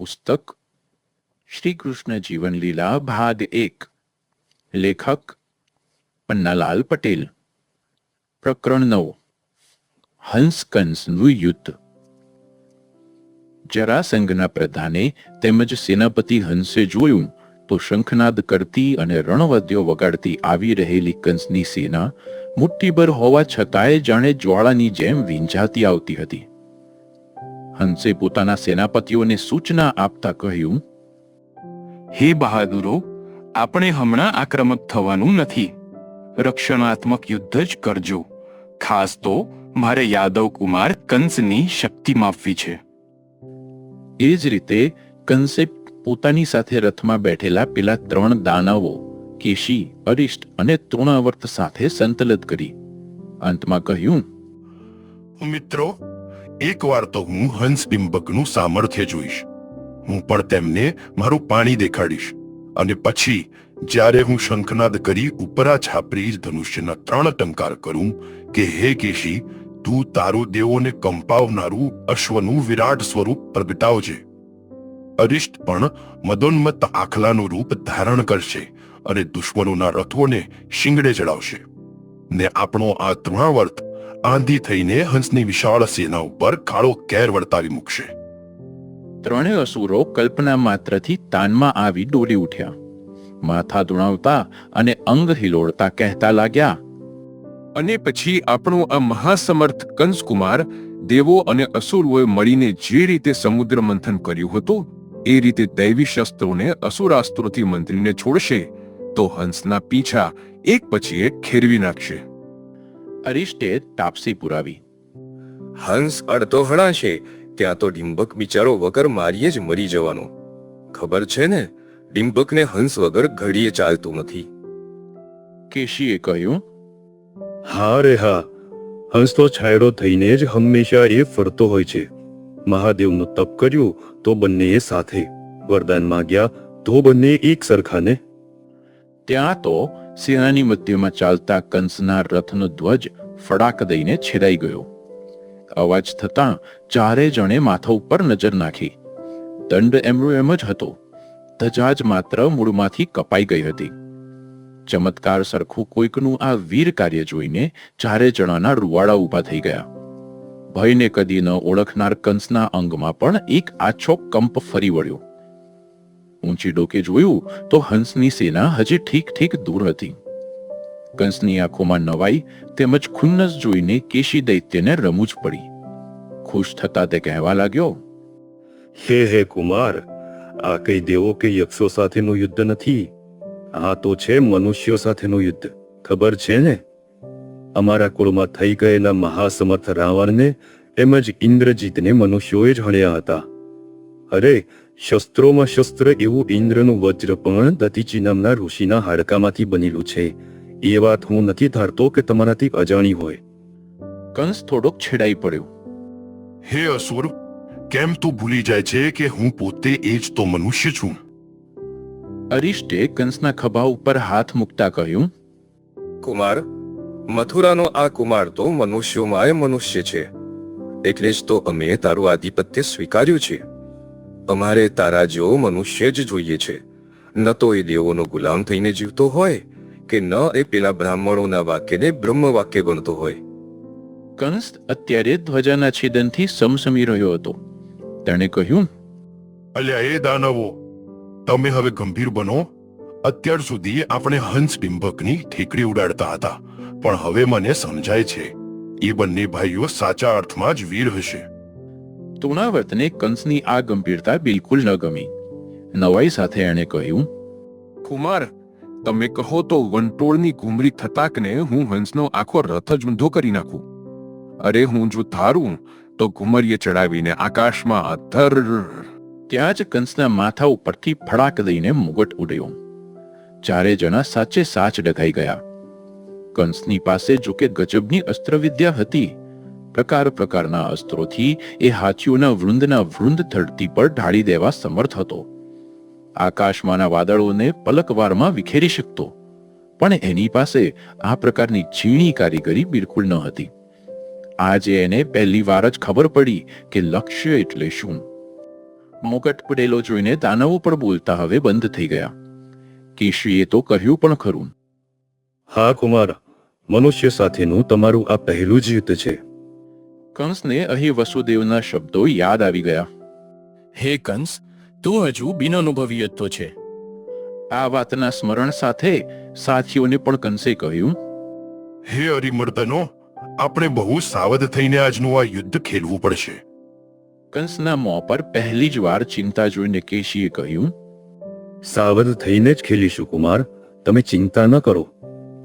પુસ્તક શ્રી કૃષ્ણ જીવનલીલા ભાગ એક. લેખક પન્નાલાલ પટેલ. પ્રકરણ નવ. હંસકંસનું યુદ્ધ. જરાસંઘના પ્રધાને તેમજ સેનાપતિ હંસે જોયું તો શંખનાદ કરતી અને રણવાદ્યો વગાડતી આવી રહેલી કંસની સેના મુઠ્ઠીભર હોવા છતાંય જાણે જ્વાળાની જેમ વીંઝાતી આવતી હતી. હંસે પોતાના સેનાપતિઓને સૂચના આપતા કહ્યું, હે બહાદુરો, આપણે હમણાં આક્રમક થવાનું નથી. રક્ષણાત્મક યુદ્ધ જ કરજો. ખાસ તો મારે યાદવ કુમાર કંસની શક્તિ માપવી છે. એ જ રીતે કંસે પોતાની સાથે રથમાં બેઠેલા પેલા ત્રણ દાનવો, કેશી, અરિષ્ટ અને તૃણાવર્ત સાથે સંતલત કરી. અંતમાં કહ્યું મિત્રો એકવાર તો હું હંસ ડિંબકનું સામર્થ્ય જોઈશ. હું પણ તેમને મારું પાણી દેખાડીશ. અને પછી, જ્યારે હું શંખનાદ કરી ઉપરા છાપરી ધનુષ્યના ત્રણ ટંકાર કરું, કે હે કેશી, તું તારું દેવોને કંપાવનારું અશ્વનું વિરાટ સ્વરૂપ પ્રગટાવજે. અરિષ્ટ પણ મદોન્મત્ત આખલાનું રૂપ ધારણ કરશે અને દુશ્મનોના રથોને શિંગડે ચડાવશે. ને આપણો આ તૃણાવર્ત આંધી થઈને હંસની વિશાળ સેના ઉપર કાળો કેર વર્તાવી મૂકશે. ત્રણેય અસુરો કલ્પના માત્રથી તાનમાં આવી ડોલી ઉઠ્યા. માથા ધુણાવતા અને અંગ હિલોળતા કહેતા લાગ્યા, અને પછી આપણો આ મહાસમર્થ કંસકુમાર દેવો અને અસુરોએ મળીને જે રીતે સમુદ્ર મંથન કર્યું હતું, એ રીતે દૈવી શસ્ત્રોને અસુરાસ્ત્રોથી મંત્રીને છોડશે, તો હંસના પીછા એક પછી એક ખેરવી નાખશે. અરિષ્ટે તાપસી પુરાવી. હંસ અડધો હણાશે ત્યાં તો ડિંબક બિચારો વગર મારીએ જ મરી જવાનો. ખબર છે ને ડિંબકને હંસ વગર ઘડીએ ચાલતું નથી. કેશીએ કહ્યું હા રે હા હંસ તો છાયડો થઈને જ હંમેશા એ ફરતો હોય છે. મહાદેવનું તપ કર્યું તો બંનેએ સાથે. વરદાન માંગ્યા તો બંને એક સરખાને. ત્યાં તો સેનાની મધ્યમાં ચાલતા કંસના રથનો ધ્વજ ફડાક દઈને છેદાઈ ગયો. અવાજ થતાં ચારે જણે માથા ઉપર નજર નાખી. દંડ એમનો એમ જ હતો. ધજાજ માત્ર મૂળમાંથી કપાઈ ગઈ હતી. ચમત્કાર સરખું કોઈકનું આ વીર કાર્ય જોઈને ચારે જણાના રૂવાડા ઊભા થઈ ગયા. ભયને કદી ન ઓળખનાર કંસના અંગમાં પણ એક આછો કંપ ફરી વળ્યો. ઊંચી ડોકે જોયું તો હંસની સેના હજી ઠીક ઠીક દૂર હતી. કંસની આંખોમાં નવાઈ તેમજ ખુન્નસ જોઈને કેશી દૈત્યને રમૂજ પડી. ખુશ થતા તે કહેવા લાગ્યો, હે હે કુમાર, આ કઈ દેવો કે યક્ષો સાથેનું યુદ્ધ નથી. આ તો છે મનુષ્યો સાથેનું યુદ્ધ. ખબર છે ને? અમારા કુળમાં થઈ ગયેલા મહાસમર્થ રાવણને તેમજ ઇન્દ્રજીતને મનુષ્યોએ જ હણ્યા હતા. અરે શસ્ત્રોમાં શસ્ત્ર એવું ઇન્દ્રનું વજ્ર પણ દધીચી નામના ઋષિના હાડકામાંથી બનેલું છે એ વાત હું નથી ધારતો કે તમારાથી અજાણી હોય કંસ થોડોક છેડાઈ પડ્યો હે અસુર કેમ તું ભૂલી જાય છે કે હું પોતે એ જ તો મનુષ્ય છું અરિષ્ટે કંસના ખભા ઉપર હાથ મૂકતા કહ્યું કુમાર મથુરાનો આ કુમાર તો મનુષ્યોમાંય મનુષ્ય છે એટલે જ તો અમે તારું આધિપત્ય સ્વીકાર્યું છે અમારે તારા જેવો મનુષ્ય જ જોઈએ છે. ન તો એ દેવોનો ગુલામ થઈને જીવતો હોય કે ન એ પેલા બ્રાહ્મણોના વાક્યને બ્રહ્મ વાક્ય ગણતો હોય. કંસ અત્યારે ધ્વજાના છેદનથી સમસમી રહ્યો હતો. તેણે કહ્યું અલ્યા એ દાનવો તમે હવે ગંભીર બનો. અત્યાર સુધી આપણે હંસ ડિંબકની ઠેકડી ઉડાડતા હતા પણ હવે મને સમજાય છે એ બંને ભાઈઓ સાચા અર્થમાં જ વીર હશે. તૃણાવર્તને કંસની આ ગંભીરતા બિલકુલ ન ગમી. નવાઈ સાથે એણે કહ્યું કુમાર તમે કહો તો વંટોળની ઘુમરી થતાકને હું હંસનો આખો રથ જ ઊંધો કરી નાખું. અરે હું જો ધારું તો ઘુમરીએ ચડાવીને આકાશમાં અધર ત્યાં જ કંસના માથા ઉપરથી ફડાક દઈને મુગટ ઉડ્યો. ચારે જણા સાચે સાચ ડઘાઈ ગયા. કંસની પાસે જોકે ગજબની અસ્ત્રવિદ્યા હતી. પ્રકાર પ્રકારના અસ્ત્રોથી એ હાથીઓના વૃંદના વૃંદ ધરતી પર ઢાળી દેવા સમર્થ હતો. આકાશમાંના વાદળોને પલકવારમાં વિખેરી શકતો. પણ એની પાસે આ પ્રકારની ઝીણી કારીગરી બિલકુલ ન હતી. આજે એને પહેલી વાર જ ખબર પડી કે લક્ષ્ય એટલે શું. મુકટ પડેલો જોઈને દાનવો પણ બોલતા હવે બંધ થઈ ગયા. કેશીએ તો કહ્યું પણ ખરું. હા, કુમાર. મનુષ્ય સાથેનું તમારું આ પહેલું જ યુદ્ધ છે. કંસને અહીં વસુદેવના શબ્દો યાદ આવી ગયા. હે કંસ તું હજુ બિનઅનુભવી હતો છે. આ વાતના સ્મરણ સાથે સાથીઓને પણ કંસે કહ્યું હે હરિમર્દનો આપણે બહુ સાવધ થઈને આજનું આ યુદ્ધ ખેલવું પડશે. કંસના મોં પર પહેલી જ વાર ચિંતા જોઈને કેશીએ કહ્યું સાવધ થઈને જ ખેલીશું કુમાર તમે ચિંતા ન કરો.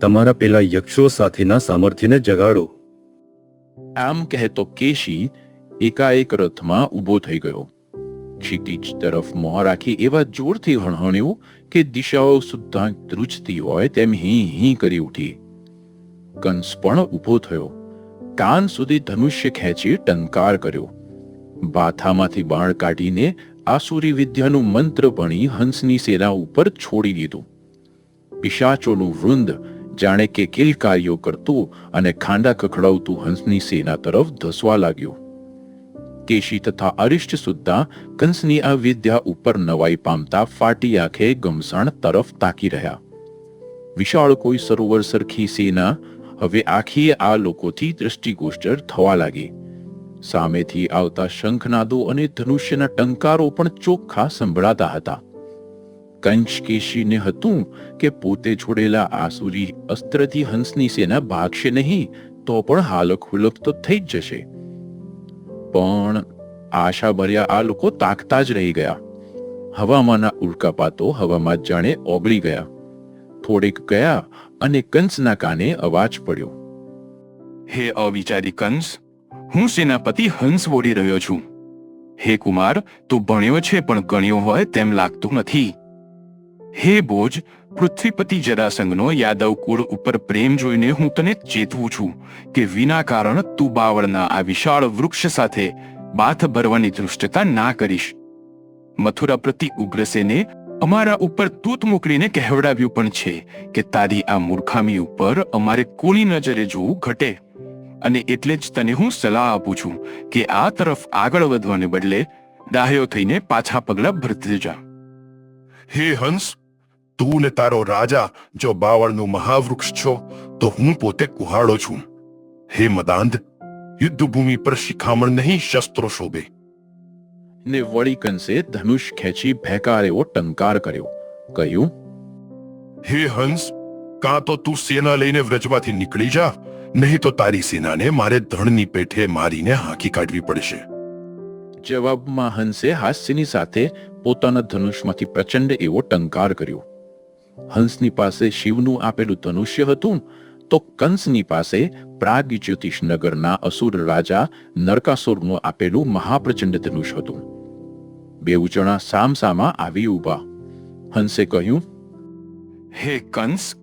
તમારા પેલા યક્ષો સાથેના સામર્થ્યને જગાડો. આમ કહેતો કેશી, એકાએક રથમાં ઊભો થઈ ગયો. ક્ષિતિજ તરફ મોં રાખી એવા જોરથી હણહણ્યું કે દિશાઓ સુદ્ધા ધ્રુજતી હોય તેમ હી હી કરી ઉઠી. કંસ પણ ઊભો થયો. કાન સુધી ધનુષ્ય ખેંચી ટંકાર કર્યો. બાથામાંથી બાણ કાઢીને આસુરી વિદ્યાનું મંત્ર ભણી હંસની સેના ઉપર છોડી દીધું. પિશાચોનું વૃંદ જાણે કે કિલ કાર્યો કરતું અને ખાંડા ખખડાવતું હંસની સેના તરફ ધસવા લાગ્યું. કેશી તથા અરિષ્ટ સુદ્ધા કંસની આ વિદ્યા ઉપર નવાઈ પામતા ફાટી આંખે ગમસાણ તરફ તાકી રહ્યા. વિશાળ કોઈ સરોવર સરખી સેના, હવે આખી આ લોકોથી દ્રષ્ટિગોચર થવા લાગી. સામેથી આવતા શંખનાદો અને ધનુષ્યના ટંકારો પણ ચોખ્ખા સંભળાતા હતા. કંચ કેશીને હતું કે પોતે છોડેલા આસુરી અસ્ત્રથી હંસની સેના ભાગશે નહીં, તો પણ હાલક હુલક તો થઈ જ જશે. પણ આશા ભર્યા આ લોકો તાકતા જ રહી ગયા. હવામાંના ઉલ્કાપાતો હવામાં જાણે ઓગળી ગયા. થોડેક ગયા અને કંસના કાને અવાજ પડ્યો. હે અવિચારી કંસ, હું સેનાપતિ હંસ બોલી રહ્યો છું. હે કુમાર, તું ભણ્યો છે પણ ગણ્યો હોય તેમ લાગતું નથી. હે બોજ, પૃથ્વીપતિ જરાસંઘનો યાદવ કુળ ઉપર પ્રેમ જોઈને હું તને ચેતવું છું કે વિના કારણ તું બાવળના આ વિશાળ વૃક્ષ સાથે બાથ ભરવાની દૃષ્ટતા ના કરીશ. મથુરા પ્રતિ ઉગ્રસેને અમારા ઉપર તૂત મોકલીને કહેવડાવ્યું પણ છે કે તારી આ મૂર્ખામી ઉપર અમારે કોની નજરે જોવું ઘટે. અને એટલે જ તને હું સલાહ આપું છું કે આ તરફ આગળ વધવાને બદલે ડાહ્યો થઈને પાછા પગલા ભરતી જા. હે હંસ તું ને તારો રાજા જો બાવળનું મહાવૃક્ષ છો તો હું પોતે કુહાડો છું. હે મદાંધ યુદ્ધભૂમિ પર શિખામણ નહીં શસ્ત્રો શોભે. ને વળી કંસે ધનુષ ખેંચી ભેકાર એવો ટંકાર કર્યો. કહ્યું હે હંસ કાં તો તું સેના લઈને વ્રજમાંથી નીકળી જા નહીં તો તારી સેનાને મારે ધણની પેઠે મારીને હાંકી કાઢવી પડશે. જવાબમાં હંસે હાસ્યની સાથે પોતાના ધનુષમાંથી પ્રચંડ એવો ટંકાર કર્યો. હંસની પાસે શિવનું આપેલું ધનુષ્ય હતું તો કંસની પાસે પ્રાગ જ્યોતિષ નગરના અસુર રાજા નરકાસુરનું આપેલું મહાપ્રચંડ ધનુષ હતું. બેઉ જણા સામસામા આવી ઊભા. હંસે કહ્યું હે કંસ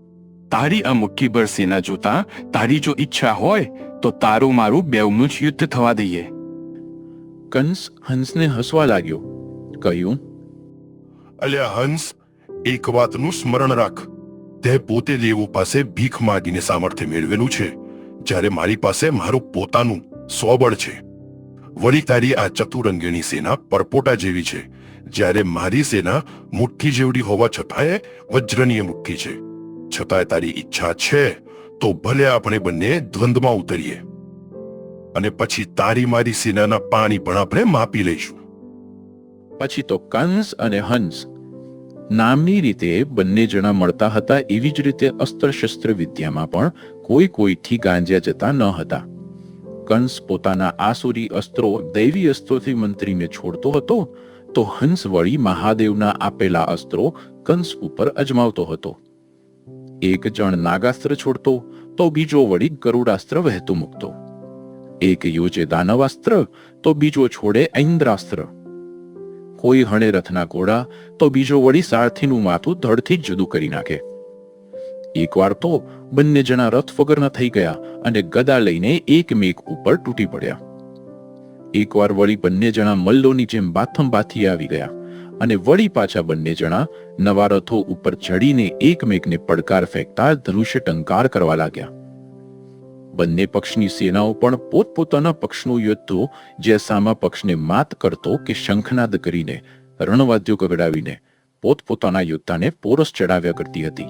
તારી આ મુઠ્ઠીભર સેના જોતા તારી જો ઈચ્છા હોય તો તારું મારું બેવનું જ યુદ્ધ થવા દઈએ. કંસ હંસને હસવા લાગ્યો કહ્યું અલ્યા હંસ એક વાતનું સ્મરણ રાખ. તે પોતે દેવો પાસે ભીખ માગીને સામર્થ્ય મેળવેલું છે. જ્યારે મારી પાસે મારું પોતાનું સ્વબળ છે. વળી તારી આ ચતુરંગીણી સેના પરપોટા જેવી છે. જ્યારે મારી સેના મુઠ્ઠી જેવડી હોવા છતાંય વજ્રનીય મુઠ્ઠી છે. છતાંય તારી ઈચ્છા છે તો ભલે આપણે બંને દ્વંદમાં ઉતરીએ. અને પછી તારી મારી સેનાના પાણી પણ આપણે માપી લઈશું. પછી તો કંસ અને હંસ નામની રીતે બંને જણા મળતા હતા એવી જ રીતે અસ્ત્રશસ્ત્ર વિદ્યામાં પણ કોઈ કોઈથી ગાંજ્યા જતા ન હતા. કંસ પોતાના આસુરી અસ્ત્રો દૈવી અસ્ત્રોથી મંત્રીને છોડતો હતો, તો હંસ વળી મહાદેવના આપેલા અસ્ત્રો કંસ ઉપર અજમાવતો હતો. એક જણ નાગાસ્ત્ર છોડતો, તો બીજો વળી ગરુડાસ્ત્ર વહેતું મૂકતો. એક યોજે દાનવાસ્ત્ર તો બીજો છોડે ઐન્દ્રાસ્ત્ર. કોઈ હણે રથના ઘોડા તો બીજો વળી સારથીનું માથું ધડથી જ જુદું કરી નાખે. એકવાર તો બંને જણા રથ વગરના થઈ ગયા અને ગદા લઈને એકમેક ઉપર તૂટી પડ્યા. એકવાર વળી બંને જણા મલ્લોની જેમ બાથમ બાથી આવી ગયા અને વળી પાછા બંને જણા નવા રથો ઉપર ચડીને એકમેકને પડકાર ફેંકતા ધનુષ્ય ટંકાર કરવા લાગ્યા. બંને પક્ષની સેનાઓ પણ પોતપોતાના પક્ષનું યોદ્ધો જેસામા પક્ષને માત કરતો કે શંખનાદ કરીને રણવાદ્યો ગગડાવીને પોતપોતાના યોદ્ધાને પોરસ ચડાવ્યા કરતી હતી.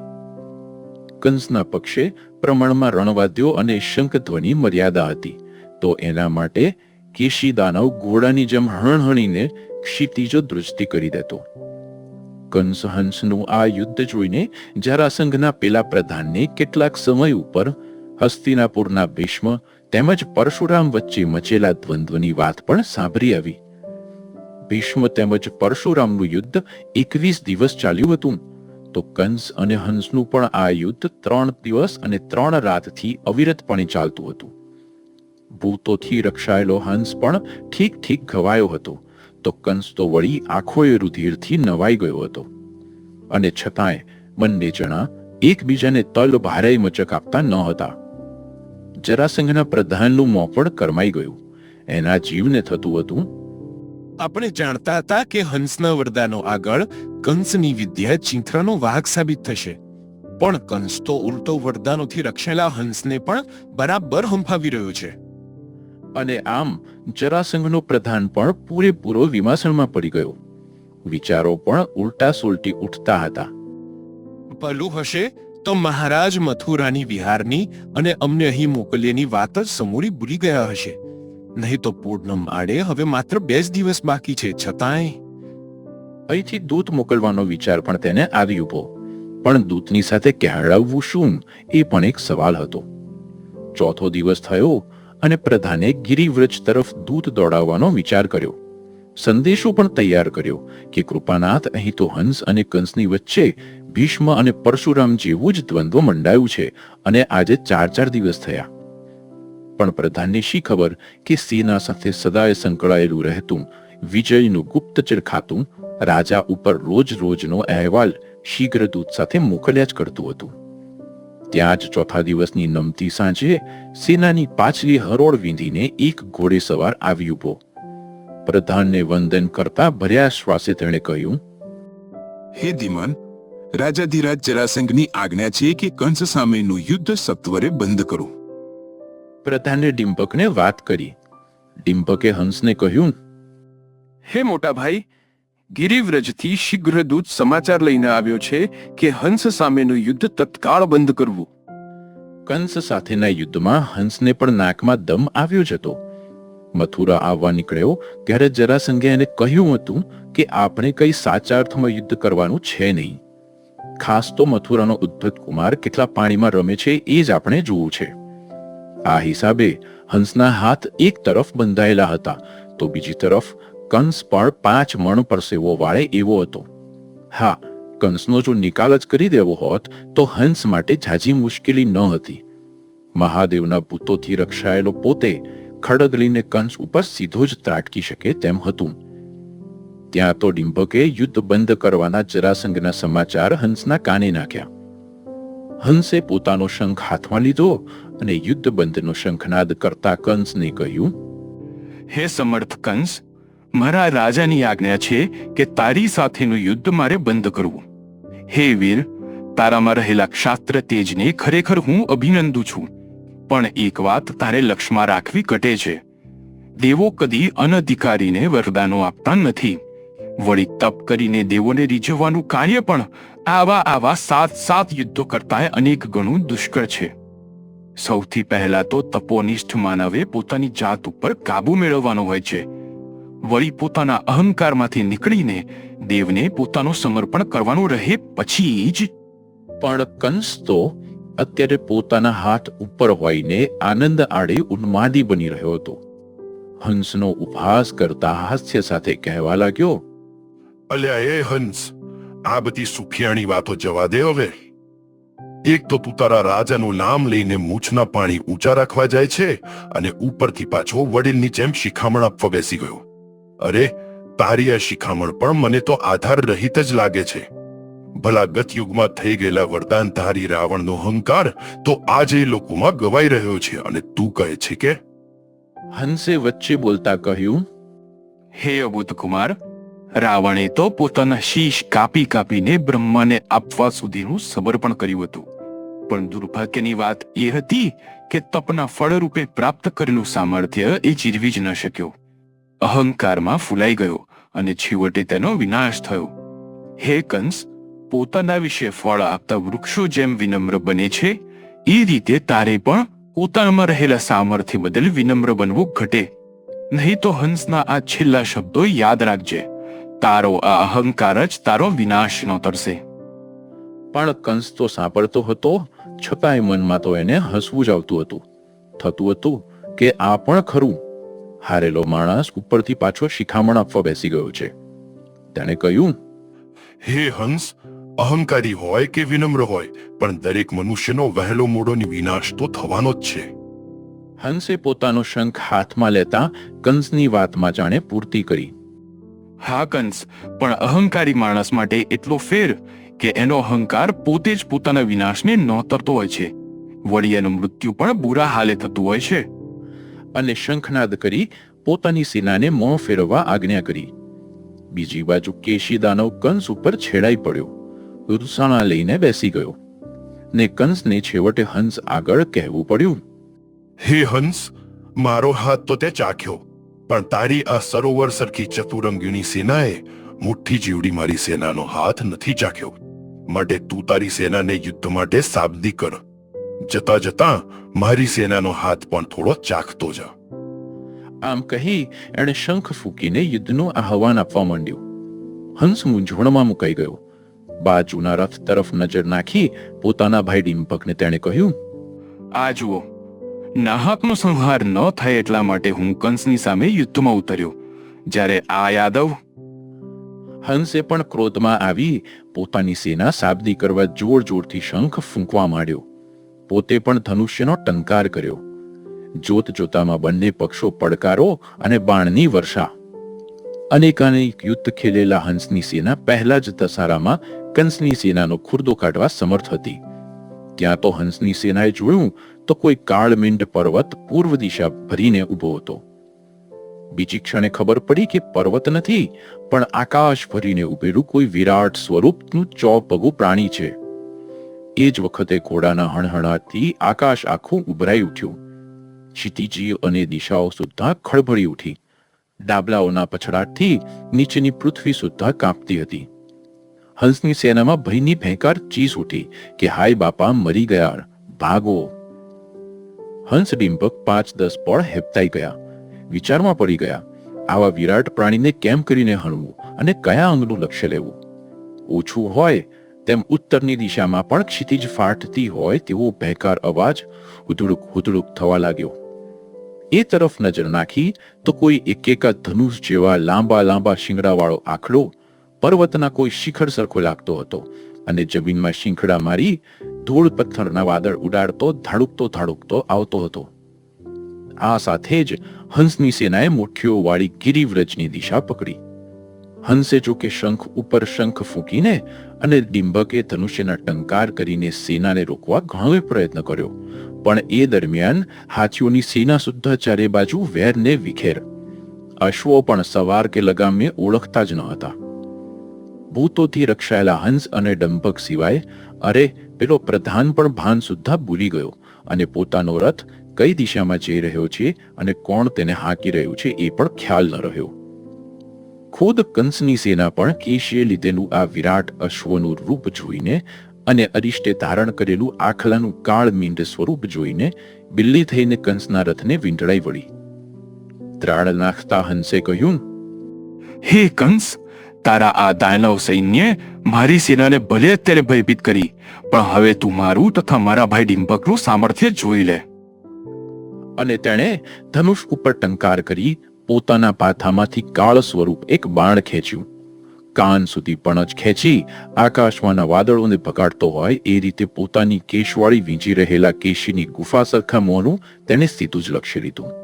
કંસના પક્ષે પ્રમાણમાં રણવાદ્યો અને શંખધ્વની મર્યાદા હતી. તો એના માટે કેશી દાનવ ઘોડાની જેમ હણહણીને ક્ષિતિજો દૃષ્ટિ કરી દેતો. કંસ હંસનું આ યુદ્ધ જોઈને જરાસંઘના પેલા પ્રધાનને કેટલાક સમય ઉપર હસ્તિનાપુરના ભીષ્મ તેમજ પરશુરામ વચ્ચે મચેલા દ્વંદ્વની વાત પણ સાંભળી આવી. ભીષ્મ તેમજ પરશુરામનું યુદ્ધ એકવીસ દિવસ ચાલ્યું હતું. તો કંસ અને હંસનું પણ આ યુદ્ધ ત્રણ દિવસ અને ત્રણ રાતથી અવિરતપણે ચાલતું હતું. ભૂતોથી રક્ષાયેલો હંસ પણ ઠીક ઠીક ઘવાયો હતો. તો કંસ તો વળી આંખોએ રુધિરથી નવાઈ ગયો હતો. અને છતાંય બંને જણા એકબીજાને તલ ભારે મચક આપતા ન હતા. જરાસંઘના પ્રધાનનું મોં પણ કરમાઈ ગયું. એના જીવને થતું હતું. આપણે જાણતા હતા કે હંસના વરદાનો આગળ કંસની વિદ્યા ચિંથરાનો વાહક સાબિત થશે. પણ કંસ તો ઉલટો વરદાનોથી રક્ષેલા હંસને પણ બરાબર હંફાવી રહ્યો છે. અને આમ જરાસંઘનો પ્રધાન પણ પૂરેપૂરો વિમાસણમાં પડી ગયો. વિચારો પણ ઉલટા સુલટી ઉઠતા હતા. ભલું હશે? તો મહારાજ મથુરાની વિહારની અને અમને અહીં મોકલ્યાની વાત જ સમૂરી ભૂલી ગયા હશે. નહીં તો પૂર્ણમ આડે હવે માત્ર બે જ દિવસ બાકી છે, છતાંય. અહીંથી દૂત મોકલવાનો વિચાર પણ તેને આવી ઊભો પણ દૂતની સાથે કહેવડાવવું શું, એ પણ એક સવાલ હતો. ચોથો દિવસ થયો અને પ્રધાને ગિરિવ્રજ તરફ દૂત દોડાવવાનો વિચાર કર્યો. સંદેશો પણ તૈયાર કર્યો કે કૃપાનાથ અહીં તો હંસ અને કંસની વચ્ચે ભીષ્મ અને પરશુરામ જેવું જ દ્વંદ્વ મંડાયું છે અને આજે ચાર ચાર દિવસ થયા. પણ પ્રધાનને શી ખબર કે સેના સાથે સદાય સંકળાયેલું રહેતું વિજયનું ગુપ્તચર ખાતું રાજા ઉપર રોજ રોજનો અહેવાલ શીઘ્ર દૂત સાથે મોકલ્યા જ કરતું હતું. ત્યાં જ ચોથા દિવસની નમતી સાંજે સેનાની પાછલી હરોળ વીંધીને એક ઘોડે સવાર આવી ઊભો પ્રધાનને વંદન કરતા ભર્યા શ્વાસે તેણે કહ્યું, હે ધીમન રાજાધિરાજ જરાસંઘની આજ્ઞા છે કે કંસ સામેનું યુદ્ધ સત્વરે બંધ કરો. પ્રધાને ડિંપકને વાત કરી. ડિંપકે હંસને કહ્યું હે મોટા ભાઈ ગિરિવ્રજથી શીઘ્ર દૂત સમાચાર લઈને આવ્યો છે કે હંસ સામેનું યુદ્ધ તત્કાળ બંધ કરવું. કંસ સાથેના યુદ્ધમાં હંસને પણ નાકમાં દમ આવ્યો જ હતો. મથુરા આવવા નીકળ્યો ત્યારે જરાસંઘે એને કહ્યું હતું કે આપણે કઈ સાચા અર્થમાં યુદ્ધ કરવાનું છે નહીં. ખાસ તો મથુરાનો ઉદ્ધત કુમાર કેટલા પાણીમાં રમે છે એ જ આપણે જોવું છે. આ હિસાબે હંસના હાથ એક તરફ બંધાયેલા હતા, તો બીજી તરફ કંસ પણ પાંચ મણ પરસેવો વાળે એવો હતો. હા, કંસનો જો નિકાલ જ કરી દેવો હોત, તો હંસ માટે ઝાઝી મુશ્કેલી ન હતી. મહાદેવના ભૂતોથી રક્ષાયેલો પોતે ખડગ લઈને કંસ ઉપર સીધો જ ત્રાટકી શકે તેમ હતું. ત્યાં તો ડિંભકે યુદ્ધ બંધ કરવાના જરાસંઘના સમાચાર હંસના કાને નાખ્યા. હંસે પોતાનો શંખ હાથમાં લીધો અને યુદ્ધ બંધનો શંખનાદ કરતા કંસને કહ્યું, હે સમર્થ કંસ, મારા રાજાની આજ્ઞા છે કે તારી સાથેનું યુદ્ધ મારે બંધ કરવું. હે વીર, તારામાં રહેલા ક્ષાત્ર તેજને ખરેખર હું અભિનંદું છું, પણ એક વાત તારે લક્ષમાં રાખવી ઘટે છે. દેવો કદી અનધિકારીને વરદાનો આપતા નથી. વળી તપ કરીને દેવોને રીઝવવાનું કાર્ય પણ આવા આવા સાત સાત યુદ્ધો કરતાંય અનેક ગણું દુષ્કર છે. સૌથી પહેલા તો તપોનિષ્ઠ માનવે પોતાની જાત ઉપર કાબુ મેળવવાનો હોય છે. વળી પોતાના અહંકારમાંથી નીકળીને દેવને પોતાનું સમર્પણ કરવાનું રહે પછી જ. પણ કંસ તો અત્યારે પોતાના હાથ ઉપર હોઈને આનંદ આડે ઉન્માદી બની રહ્યો હતો. હંસનો ઉપહાસ કરતા હાસ્ય સાથે કહેવા લાગ્યો અલ્યા એ હંસ આ બધી સુખિયાણી વાતો જવા દે હવે. એક તો તું તારા રાજાનું નામ લઈને મૂછના પાણી ઊંચા રાખવા જાય છે અને ઉપરથી પાછો વડીલની જેમ શિખામણ આપવા બેસી ગયો. અરે તારી આ શિખામણ પણ મને તો આધાર રહિત જ લાગે છે. ભલા ગત યુગમાં થઈ ગયેલા વરદાન ધારી રાવણનો અહંકાર તો આજે લોકોમાં ગવાઈ રહ્યો છે અને તું કહે છે કે? હંસે વચ્ચે બોલતા કહ્યું હે અબુત કુમાર રાવણે તો પોતાના શીશ કાપી કાપીને બ્રહ્માને આપવા સુધીનું સમર્પણ કર્યું હતું. પણ દુર્ભાગ્યની વાત એ હતી કે તપના ફળરૂપે પ્રાપ્ત કરેલું સામર્થ્ય એ જીરવી જ ન શક્યો. અહંકારમાં ફૂલાઈ ગયો અને છેવટે તેનો વિનાશ થયો. હે કંસ, પોતાના વિશે ફળ આપતા વૃક્ષો જેમ વિનમ્ર બને છે, એ રીતે તારે પણ પોતાનામાં રહેલા સામર્થ્ય બદલ વિનમ્ર બનવું ઘટે. નહીં તો હંસના આ છેલ્લા શબ્દો યાદ રાખજે. તારો આ અહંકાર જ તારો વિનાશ નો તરશે પણ કંસ તો સાંભળતો હતો છતાંય મનમાં તો એને હસવું જ આવતું હતું. થતું હતું કે આ પણ ખરું. હારેલો માણસ ઉપરથી પાછો શિખામણ આપવા બેસી ગયો છે. તેણે કહ્યું હે હંસ અહંકારી હોય કે વિનમ્ર હોય પણ દરેક મનુષ્યનો વહેલો મોડોની વિનાશ તો થવાનો જ છે. હંસે પોતાનો શંખ હાથમાં લેતા કંસની વાતમાં જાણે પૂર્તિ કરી. હા કંસ પણ અહંકારી માણસ માટે એટલો ફેર કે એનો અહંકાર પોતે જ પોતાના વિનાશને નોતરતો હોય છે. વળી એનું મૃત્યુ પણ બુરા હાલે થતું હોય છે. અને શંખનાદ કરી પોતાની સેનાને મોં ફેરવવા આજ્ઞા કરી. બીજી બાજુ કેશી દાનવ કંસ ઉપર છેડાઈ પડ્યો. રૂસાણા લઈને બેસી ગયો. ને કંસને છેવટે હંસ આગળ કહેવું પડ્યું. હે હંસ મારો હાથ તો તે ચાખ્યો. પણ તારી આ સરોવર સરખી ચતુરંગીની સેનાએ મુઠ્ઠી જીવડી મારી સેનાનો હાથ નથી ચાખ્યો. માટે તું તારી સેનાને યુદ્ધ માટે સાબદી કર. જતા જતા મારી સેનાનો હાથ પણ થોડો ચાખતો જા. આમ કહી એણે શંખ ફૂંકીને યુદ્ધનું આહવાન આપવા માંડ્યું. હંસ મૂંઝવણમાં મુકાઈ ગયો. બાજુના રથ તરફ નજર નાખી પોતાના ભાઈ ડિમ્પકને તેણે કહ્યું આ જુઓ નાહકનો સંહાર ન થાય એટલા માટે હું કંસની સામે યુદ્ધમાં ઉતર્યો. જ્યારે આ યાદવ હંસે પણ ક્રોધમાં આવી પોતાની સેના સાબદી કરવા જોર જોરથી શંખ ફૂંકવા માંડ્યો. પોતે પણ ધનુષ્યનો ટંકાર કર્યો. જોત જોતામાં બંને પક્ષો પડકારો અને બાણની વર્ષા. અનેકાનેક યુદ્ધ ખેલેલા હંસની સેના પહેલા જ દસારામાં કંસની સેનાનો ખુરદો કાઢવા સમર્થ હતી. ત્યાં તો હંસની સેનાએ જોયું તો કોઈ કાળમિંડ પર્વત પૂર્વ દિશા ભરીને ઊભો હતો. બીજી ક્ષણે ખબર પડી કે પર્વત નથી, પણ આકાશ ભરીને ઉભેલું કોઈ વિરાટ સ્વરૂપનું ચોપગું પ્રાણી છે. એ જ વખતે ઘોડાના હણહણાટથી આકાશ આખું ઉભરાઈ ઉઠ્યું. ક્ષિતિજી અને દિશાઓ સુદ્ધા ખળભળી ઉઠી. ડાબલાઓના પછડાટથી નીચેની પૃથ્વી સુદ્ધા કાંપતી હતી. હંસની સેનામાં ભયની ભેંકાર ચીસ ઉઠી કે, હાય બાપા, મરી ગયા, ભાગો. હંસ ડિંપક પાંચ દસ પળ હેપતાઈ ગયા. વિચારમાં પડી ગયા, આવા વિરાટ પ્રાણીને કેમ કરીને હણવું અને કયા અંગનું લક્ષ્ય લેવું? ઓછું હોય તેમ ઉત્તરની દિશામાં પણ ક્ષિતિજ ફાટતી હોય તેવો ભેકાર અવાજ હુધડુક હુધડુક થવા લાગ્યો. એ તરફ નજર નાખી તો કોઈ એકેકા ધનુષ જેવા લાંબા લાંબા શિંગડાવાળો આખડો પર્વતના કોઈ શિખર સરખો લાગતો હતો. અને જમીનમાં શિંખડા મારી ધૂળ પથ્થરના વાદળ ઉડાડતો, ધાડુકતો ધાડુકતો આવતો હતો. આ સાથે જ હંસની સેનાએ મુઠ્ઠીઓ વાળી ગિરિવ્રજની દિશા પકડી. હંસે જોકે શંખ ઉપર શંખ ફૂંકીને અને ડિંબકે ધનુષ્યના ટંકાર કરીને સેનાને રોકવા ઘણો પ્રયત્ન કર્યો. પણ એ દરમિયાન હાથીઓની સેના સુદ્ધા ચારે બાજુ વેરને વિખેર. અશ્વો પણ સવાર કે લગામે ઓળખતા જ ન હતા. ભૂતોથી રક્ષાયેલા હંસ અને ડંભક સિવાય, અરે, પેલો પ્રધાન પણ ભાન સુદ્ધા ભૂલી ગયો અને પોતાનો રથ કઈ દિશામાં જઈ રહ્યો છે અને કોણ તેને હાંકી રહ્યું છે એ પણ ખ્યાલ ન રહ્યો. ખુદ કંસની સેના પણ કેશીએ લીધેલું આ વિરાટ અશ્વનું રૂપ જોઈને અને અરિષ્ટે ધારણ કરેલું આખલાનું કાળ મીંડ સ્વરૂપ જોઈને બિલ્લી થઈને કંસના રથને વીંટળાઈ વળી. ત્રાળ નાખતા હંસે કહ્યું, હે કંસ તારા આ દાનવ સૈન્યે મારી સેનાને ભલે અત્યારે ભયભીત કરી, પણ હવે તું મારું તથા મારા ભાઈ ડિંપકનું સામર્થ્ય જોઈ લે. અને તેણે ધનુષ ઉપર ટંકાર કરી પોતાના પાથામાંથી કાળ સ્વરૂપ એક બાણ ખેંચ્યું. કાન સુધી પણ જ ખેંચી આકાશમાંના વાદળોને ભગાડતો હોય એ રીતે પોતાની કેશવાળી વીંજી રહેલા કેશીની ગુફા સરખા મોંનું તેણે સીધું જ લક્ષ્ય લીધું.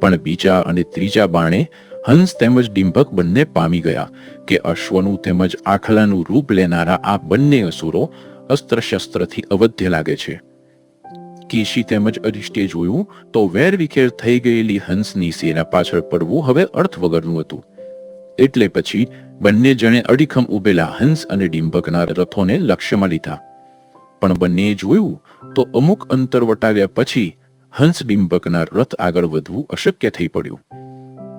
પણ બીજા અને ત્રીજા બાણે હંસ તેમજ ડિંભક બંને પામી ગયા કે અશ્વનું તેમજ આખલાનું રૂપ લેનારા આ બંને અસુરો અસ્ત્ર શસ્ત્રથી અવધ્ય લાગે છે. કેશી તેમજ અરિષ્ટે જોયું તો વેર વિખેર થઈ ગયેલી હંસની સેના પાછળ પડવું હવે અર્થ વગરનું હતું. એટલે પછી બંને જણે અડીખમ ઉભેલા હંસ અને ડિંભકના રથોને લક્ષ્યમાં લીધા. પણ બંનેએ જોયું તો અમુક અંતર વટાવ્યા પછી હંસ ડિંભકના રથ આગળ વધવું અશક્ય થઈ પડ્યું.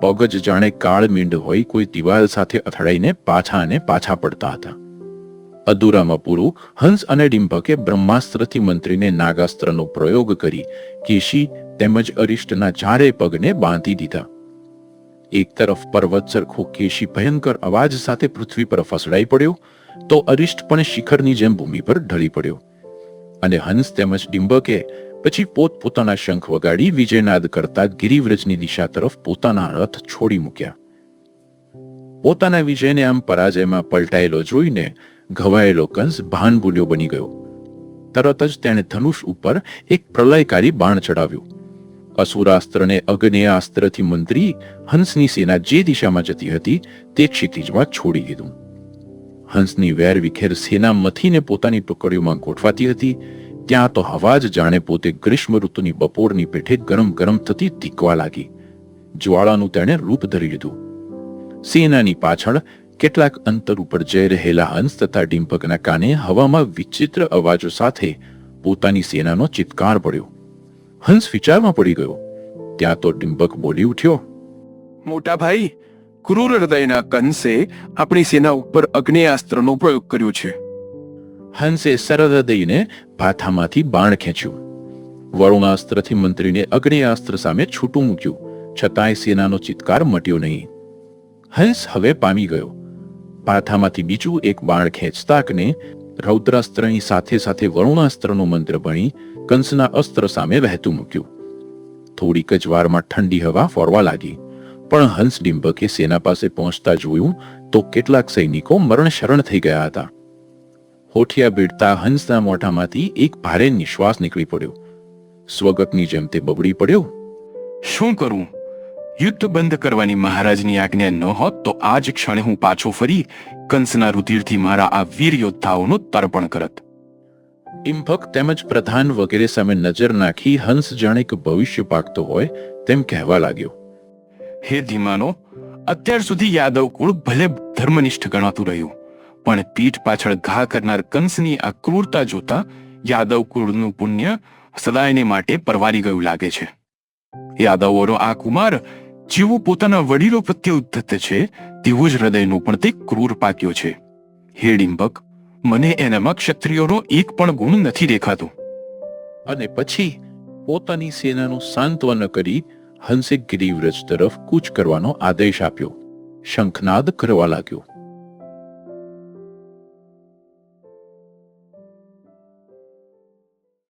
પગ જ જાણે કાળ હોય કોઈ દિવાલ સાથે અથડાઈને પાછા અને પાછા પડતા હતા. અધૂરામાં પૂરું હંસ અને ડિંબકે બ્રહ્માસ્ત્રથી મંત્રીને નાગાસ્ત્રનો પ્રયોગ કરી કેશી તેમજ અરિષ્ટના ચારે પગને બાંધી દીધા. એક તરફ પર્વત સરખો કેશી ભયંકર અવાજ સાથે પૃથ્વી પર ફસડાઈ પડ્યો તો અરિષ્ટ પણ શિખરની જેમ ભૂમિ પર ઢળી પડ્યો. અને હંસ તેમજ ડિંબકે પછી પોત પોતાના શંખ વગાડી વિજયનાદ કરતા ગિરિવ્રજની દિશા તરફ પોતાના રથ છોડી મૂક્યા. પોતાના વિજયને આમ પરાજયમાં પલટાયેલો જોઈને ઘવાયેલો કંસ ભાન ભૂલ્યો બની ગયો. તરત જ તેણે ધનુષ ઉપર એક પ્રલયકારી બાણ ચડાવ્યું અસુરાસ્ત્રને અગ્નેયાસ્ત્રથી મંત્રી હંસની સેના જે દિશામાં જતી હતી તે ક્ષિતિજમાં છોડી દીધું. હંસની વેર વિખેર સેના મથીને પોતાની ટુકડીઓમાં ગોઠવાતી હતી. ત્યાં તો હવા જ જાણે પોતે ગ્રીષ્મ ઋતુની બપોરની પેઠે ગરમ ગરમ થતી ધીકવા લાગી. જ્વાળાનું તેણે રૂપ ધરી લીધું. સેનાની પાછળ કેટલાક અંતર ઉપર જઈ રહેલા હંસ તથા ડિમ્પકના કાને હવામાં વિચિત્ર અવાજો સાથે પોતાની સેનાનો ચિત્કાર પડ્યો. હંસ વિચારમાં પડી ગયો. ત્યાં તો ડિમ્પક બોલી ઉઠ્યો, મોટા ભાઈ, ક્રૂર હૃદયના કંસે આપણી સેના ઉપર અગ્નેયાસ્ત્રનો પ્રયોગ કર્યો છે. હંસે સરળ દઈને ભાથામાંથી બાણ ખેંચ્યું. વરુણાસ્ત્રથી મંત્રીને અગ્નિયાસ્ત્ર સામે છૂટું મૂક્યું. છતાંય સેનાનો ચિત્કાર મટ્યો નહીં. હંસ હવે પામી ગયો. પાથામાંથી બીજું એક બાણ ખેંચતાકને રૌદ્રાસ્ત્રની સાથે સાથે વરુણાસ્ત્રનો મંત્ર ભણી કંસના અસ્ત્ર સામે વહેતું મૂક્યું. થોડીક જ વારમાં ઠંડી હવા ફોરવા લાગી. પણ હંસ ડિંબકે સેના પાસે પહોંચતા જોયું તો કેટલાક સૈનિકો મરણ શરણ થઈ ગયા હતા. હોઠિયા બીડતા હંસના મોઢામાંથી એક ભારે નિશ્વાસ નીકળી પડ્યો. સ્વગતની જેમ તે બબડી પડ્યો. શું કરું? યુદ્ધ બંધ કરવાની મહારાજની આજ્ઞા ન હોત તો આ જ ક્ષણે હું પાછો ફરી કંસના રુધિરથી મારા આ વીર યોદ્ધાઓનું તર્પણ કરત. ઇમ્ફક તેમજ પ્રધાન વગેરે સામે નજર નાખી હંસ જાણે કે ભવિષ્ય પાકતો હોય તેમ કહેવા લાગ્યો. હે ધીમાનો અત્યાર સુધી યાદવ કુળ ભલે ધર્મનિષ્ઠ ગણાતું રહ્યું. પણ પીઠ પાછળ ઘા કરનાર કંસની આ ક્રૂરતા જોતા યાદવ કુળનું પુણ્ય સદાયને માટે પરવારી ગયું લાગે છે. યાદવોનો આ કુમાર જેવો પોતાના વડીલો પ્રત્યે ઉદ્ધત છે, તેવું જ હૃદયનું પણ તે ક્રૂર પાક્યો છે. હે ડિંબક, મને એનામાં ક્ષત્રિયોનો એક પણ ગુણ નથી દેખાતો. અને પછી પોતાની સેનાનું સાંત્વન કરી હંસે ગિરિવ્રજ તરફ કૂચ કરવાનો આદેશ આપ્યો. શંખનાદ કરવા લાગ્યો.